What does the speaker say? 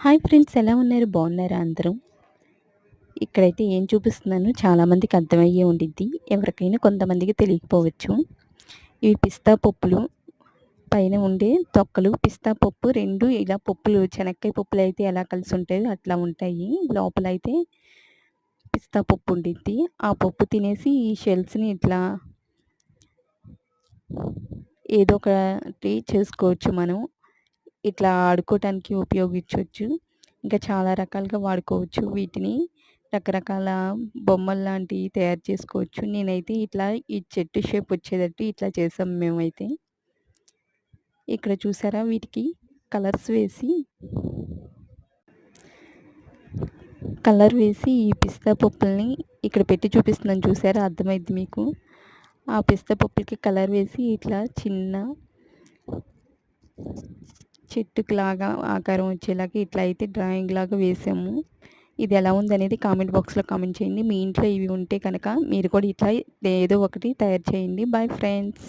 Hi friends ఎలా ఉన్నారు? బాగున్నారా అందరూ? ఇక్కడైతే ఏం చూపిస్తున్నాను చాలామందికి అర్థమయ్యే ఉండిద్ది. ఎవరికైనా కొంతమందికి తెలియకపోవచ్చు. ఇవి పిస్తా పప్పులు. పైన ఉండే తొక్కలు పిస్తా పప్పు రెండు ఇలా పప్పులు చెనక్కాయ పప్పులు అయితే ఎలా కలిసి ఉంటాయో అట్లా ఉంటాయి. లోపల అయితే పిస్తా పప్పు ఉండిద్ది. ఆ పప్పు తినేసి ఈ షెల్స్ని ఇట్లా ఏదో ఒకటి చేసుకోవచ్చు మనం. ఇట్లా ఆడుకోవటానికి ఉపయోగించవచ్చు ఇంకా చాలా రకాలుగా వాడుకోవచ్చు వీటిని. రకరకాల బొమ్మలు లాంటివి తయారు చేసుకోవచ్చు. నేనైతే ఇట్లా ఈ చెట్టు షేప్ వచ్చేటట్టు ఇట్లా చేసాం మేమైతే. ఇక్కడ చూసారా వీటికి కలర్స్ వేసి. కలర్ వేసి ఈ పిస్తా పప్పుల్ని ఇక్కడ పెట్టి చూపిస్తున్నాను. చూసారా? అర్థమైంది మీకు? ఆ పిస్తా పప్పులకి కలర్ వేసి ఇట్లా చిన్న చెట్టుకు లాగా ఆకారం వచ్చేలాగా ఇట్లా అయితే డ్రాయింగ్ లాగా వేసాము. ఇది ఎలా ఉందనేది కామెంట్ బాక్స్లో కామెంట్ చేయండి. మీ ఇంట్లో ఇవి ఉంటే కనుక మీరు కూడా ఇట్లా ఏదో ఒకటి తయారు చేయండి. Bye friends